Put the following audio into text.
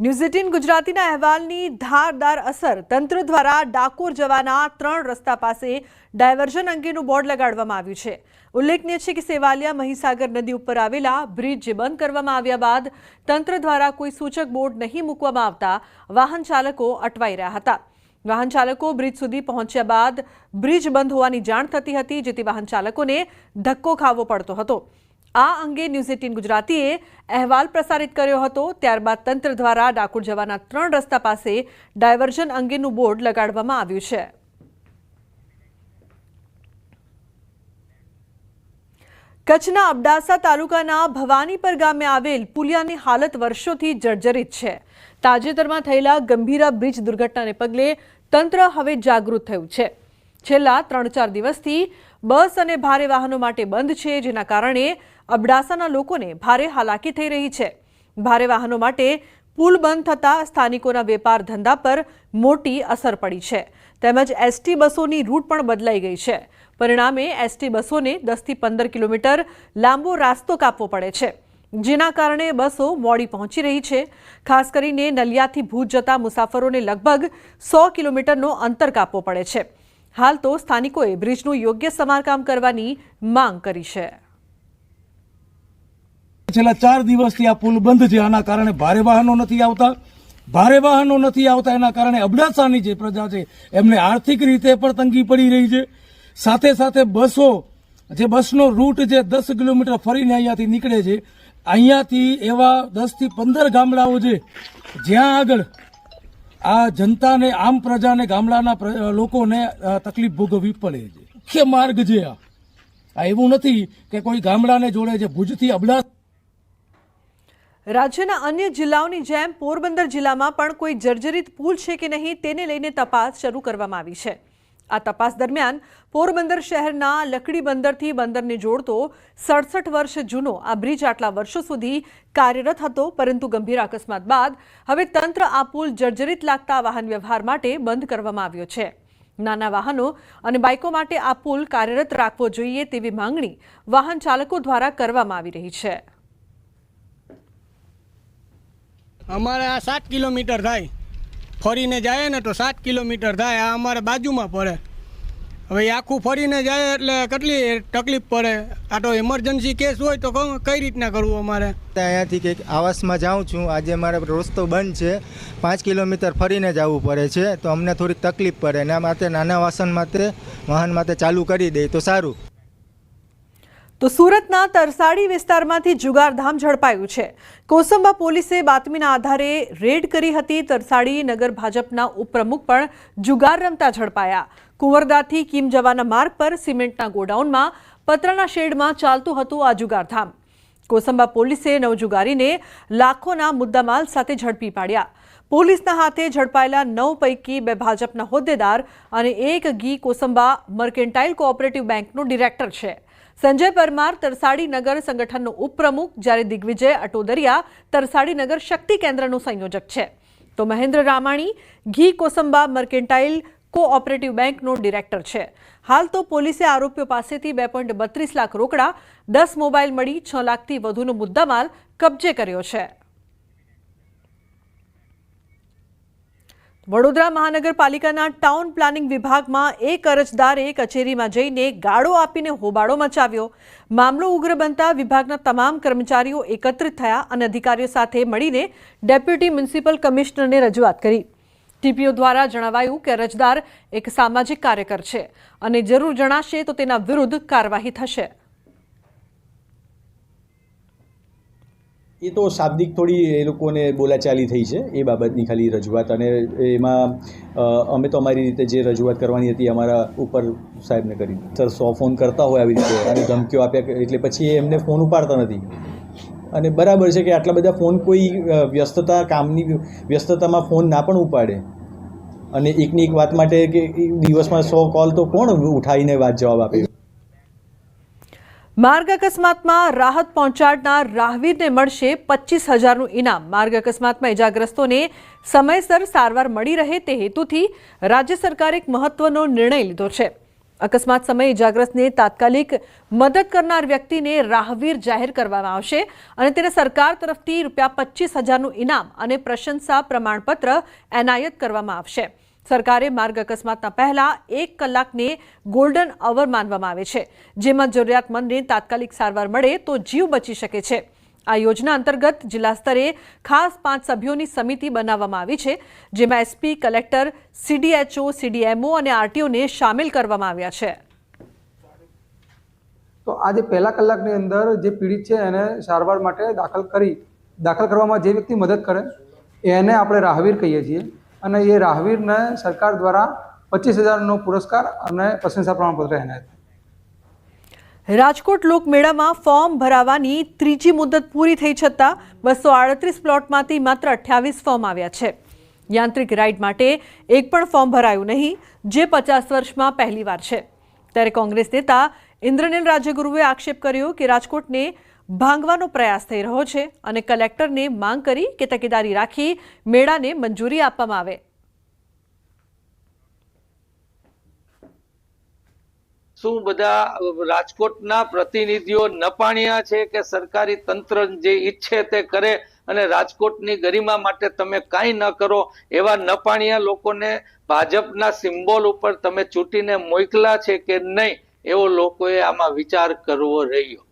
News eighteen ગુજરાતીના અહેવાલની ધારદાર અસર. તંત્ર દ્વારા ડાકોર જવાના ત્રણ રસ્તા પાસે ડાયવર્ઝન અંગેનું બોર્ડ લગાડવામાં આવ્યું છે. ઉલ્લેખનીય છે કે સેવાલિયા મહીસાગર નદી ઉપર આવેલા બ્રિજ બંધ કરવામાં આવ્યા બાદ તંત્ર દ્વારા કોઈ સૂચક બોર્ડ નહીં મૂકવામાં આવતા વાહન ચાલકો અટવાઈ રહ્યા હતા. વાહન ચાલકો બ્રિજ સુધી પહોંચ્યા બાદ બ્રિજ બંધ હોવાની જાણ થતી હતી, જેથી વાહન ચાલકોને ધક્કો ખાવો પડતો હતો. આ અંગે ન્યૂઝ એટીન ગુજરાતીએ અહેવાલ પ્રસારિત કર્યો હતો. ત્યારબાદ તંત્ર દ્વારા ડાકોર જવાના ત્રણ રસ્તા પાસે ડાયવર્ઝન અંગેનું બોર્ડ લગાડવામાં આવ્યું છે. કચ્છના અબડાસા તાલુકાના ભવાનીપર ગામે આવેલ પુલિયાની હાલત વર્ષોથી જર્જરિત છે. તાજેતરમાં થયેલા ગંભીરા બ્રિજ દુર્ઘટનાને પગલે તંત્ર હવે જાગૃત થયું છે. છેલ્લા ત્રણ ચાર દિવસથી બસ અને ભારે વાહનો માટે બંધ છે, જેના કારણે અબડાસાના લોકોને ભારે હાલાકી થઈ રહી છે. ભારે વાહનો માટે પુલ બંધ થતાં સ્થાનિકોના વેપાર ધંધા પર મોટી અસર પડી છે. તેમજ એસટી બસોની રૂટ પણ બદલાઈ ગઈ છે. પરિણામે એસટી બસોને દસથી પંદર કિલોમીટર લાંબો રાસ્તો કાપવો પડે છે. જેના કારણે બસો મોડી પહોંચી રહી છે. ખાસ કરીને નલિયાથી ભૂજ જતા મુસાફરોને લગભગ સો કિલોમીટરનો અંતર કાપવો પડે છે. હાલ તો સ્થાનિકોએ બ્રિજનું યોગ્ય સમારકામ કરવાની માંગ કરી છે. છેલ્લા ચાર દિવસથી આ પુલ બંધ છે. આના કારણે ભારે વાહનો નથી આવતા. ભારે વાહનો નથી આવતા. એના કારણે અબડાસાની જે પ્રજા છે, એમને આર્થિક રીતે પણ તંગી પડી રહી છે. સાથે સાથે બસો, જે બસનો રૂટ જે દસ કિલોમીટર ફરીને અહીંયાથી નીકળે છે. અહીંયાથી એવા દસથી પંદર ગામડાઓ છે, જ્યાં આગળ આ જનતાને, આમ પ્રજાને, ગામડાના લોકોને તકલીફ ભોગવવી પડે છે. મુખ્ય માર્ગ છે આ. આ એવું નથી કે કોઈ ગામડાને જોડે છે. ભુજથી અબડાસા રાજ્યના અન્ય જિલ્લાઓની જેમ પોરબંદર જિલ્લામાં પણ કોઈ જર્જરિત પુલ છે કે નહીં તેને લઈને તપાસ શરૂ કરવામાં આવી છે. આ તપાસ દરમિયાન પોરબંદર શહેરના લકડી બંદરથી બંદરને જોડતો સડસઠ વર્ષ જૂનો આ બ્રિજ આટલા વર્ષો સુધી કાર્યરત હતો, પરંતુ ગંભીર અકસ્માત બાદ હવે તંત્ર આ પુલ જર્જરિત લાગતા વાહન વ્યવહાર માટે બંધ કરવામાં આવ્યો છે. નાના વાહનો અને બાઇકો માટે આ પુલ કાર્યરત રાખવો જોઈએ તેવી માંગણી વાહન ચાલકો દ્વારા કરવામાં આવી રહી છે. અમારે આ સાત કિલોમીટર થાય. ફરીને જાય ને તો સાત કિલોમીટર થાય. આ અમારે બાજુમાં પડે. હવે આખું ફરીને જાય એટલે કેટલી તકલીફ પડે. આ તો ઇમરજન્સી કેસ હોય તો કઈ રીતના કરવું અમારે? અહીંયાથી કંઈક આવાસમાં જાઉં છું. આજે મારે રસ્તો બંધ છે. પાંચ કિલોમીટર ફરીને જવું પડે છે. તો અમને થોડીક તકલીફ પડે. એના માટે, નાના વાસણ માટે, વાહન માટે ચાલુ કરી દે તો સારું. તો સુરતના તરસાડી વિસ્તારમાંથી જુગારધામ ઝડપાયું છે. કોસંબા પોલીસે બાતમીના આધારે રેડ કરી હતી તરસાડી નગર ભાજપના ઉપપ્રમુખ પણ જુગાર રમતા ઝડપાયા. કુંવરદાથી કીમ જવાના માર્ગ પર સિમેન્ટના ગોડાઉનમાં પતરાના શેડમાં ચાલતું હતું આ જુગારધામ. કોસંબા પોલીસે નવજુગારીને લાખોના મુદ્દામાલ સાથે ઝડપી પાડ્યા. પોલીસના હાથે ઝડપાયેલા નવ પૈકી બે ભાજપના હોદ્દેદાર અને એક ગી કોસંબા મર્કેન્ટાઇલ કોઓપરેટિવ બેંકનો ડિરેક્ટર છે. સંજય પરમાર તરસાડી નગર સંગઠનનો ઉપપ્રમુખ, જ્યારે દિગ્વિજય અટોદરિયા તરસાડી નગર શક્તિ કેન્દ્રનો સંયોજક છે. તો મહેન્દ્ર રામાણી, ઘી કોસંબા મર્કેન્ટાઇલ કોઓપરેટિવ બેંકનો ડિરેક્ટર છે. હાલ તો પોલીસે આરોપીઓ પાસેથી બે બત્રીસ લાખ રોકડા, દસ મોબાઈલ મળી, છ લાખથી વધુનો મુદ્દામાલ કબજે કર્યો છે. વડોદરા મહાનગરપાલિકાના ટાઉન પ્લાનિંગ વિભાગમાં એક અરજદારે કચેરીમાં જઈને ગાળો આપીને હોબાળો મચાવ્યો. મામલો ઉગ્ર બનતા વિભાગના તમામ કર્મચારીઓ એકત્રિત થયા અને અધિકારીઓ સાથે મળીને ડેપ્યુટી મ્યુનિસિપલ કમિશનરને રજૂઆત કરી. ટીપીઓ દ્વારા જણાવાયું કે અરજદાર એક સામાજિક કાર્યકર છે અને જરૂર જણાશે તો તેના વિરુદ્ધ કાર્યવાહી થશે. એ તો શાબ્દિક થોડી એ લોકોને બોલાચાલી થઈ છે, એ બાબતની ખાલી રજૂઆત. અને એમાં અમે તો અમારી રીતે જે રજૂઆત કરવાની હતી, અમારા ઉપર સાહેબને કરી. સર, સો ફોન કરતા હોય આવી રીતે, અને ધમકીઓ આપ્યા એટલે પછી એમને ફોન ઉપાડતા નથી. અને બરાબર છે કે આટલા બધા ફોન કોઈ વ્યસ્તતા કામની, વ્યસ્તતામાં ફોન ના પણ ઉપાડે. અને એકની એક વાત માટે કે, દિવસમાં સો કોલ તો કોણ ઉઠાવીને વાત જવાબ આપે? માર્ગ અકસ્માતમાં રાહત પહોંચાડનાર રાહવીરને મળશે પચીસ હજારનું ઇનામ. માર્ગ અકસ્માતમાં ઇજાગ્રસ્તોને સમયસર સારવાર મળી રહે તે હેતુથી રાજ્ય સરકારે એક મહત્વનો નિર્ણય લીધો છે. અકસ્માત સમયે ઇજાગ્રસ્તને તાત્કાલિક મદદ કરનાર વ્યક્તિને રાહવીર જાહેર કરવામાં આવશે અને તેને સરકાર તરફથી રૂપિયા પચીસ હજારનું ઇનામ અને પ્રશંસા પ્રમાણપત્ર એનાયત કરવામાં આવશે. સરકારે માર્ગ અકસ્માતના પહેલા એક કલાકને ગોલ્ડન અવર માનવામાં આવે છે. જેમાં જરૂરિયાતમંદને તાત્કાલિક સારવાર મળે તો જીવ બચી શકે છે. આ યોજના અંતર્ગત જિલ્લા સ્તરે ખાસ પાંચ સભ્યોની સમિતિ બનાવવામાં આવી છે, જેમાં એસપી, કલેક્ટર, સીડીએચઓ, સીડીએમઓ અને આરટીઓને સામેલ કરવામાં આવ્યા છે. તો આજે પહેલા કલાકની અંદર જે પીડિત છે એને સારવાર માટે દાખલ કરી, દાખલ કરવામાં જે વ્યક્તિ મદદ કરે, એને આપણે રાહવીર કહીએ છીએ. અને એ રાહવીરને સરકાર દ્વારા પચીસ હજારનો પુરસ્કાર અને પ્રશંસા પ્રમાણપત્ર એનાયત. રાજકોટ લોકમેળામાં ફોર્મ ભરાવાની ત્રીજી મુદત પૂરી થઈ છતાં બસો આડત્રીસ પ્લોટમાંથી માત્ર અઠ્યાવીસ ફોર્મ આવ્યા છે. યાંત્રિક રાઇડ માટે એક પણ ફોર્મ ભરાયું નહીં, જે પચાસ વર્ષમાં પહેલીવાર છે. ત્યારે કોંગ્રેસ નેતા ઇન્દ્રનીલ રાજ્યગુરુએ આક્ષેપ કર્યો કે રાજકોટને ભાંગવાનો પ્રયાસ થઈ રહ્યો છે અને કલેક્ટરને માંગ કરી કે તકેદારી રાખી મેળાને મંજૂરી આપવામાં આવે. શું બધા રાજકોટના પ્રતિનિધિઓ નપાણિયા છે કે સરકારી તંત્ર જે ઈચ્છે તે કરે અને રાજકોટની ગરિમા માટે તમે કાંઈ ન કરો એવા નપાણિયા લોકોને ભાજપના સિમ્બોલ ઉપર તમે ચૂંટીને મોકલા છે કે નહીં એવો લોકોએ આમાં વિચાર કરવો રહ્યો?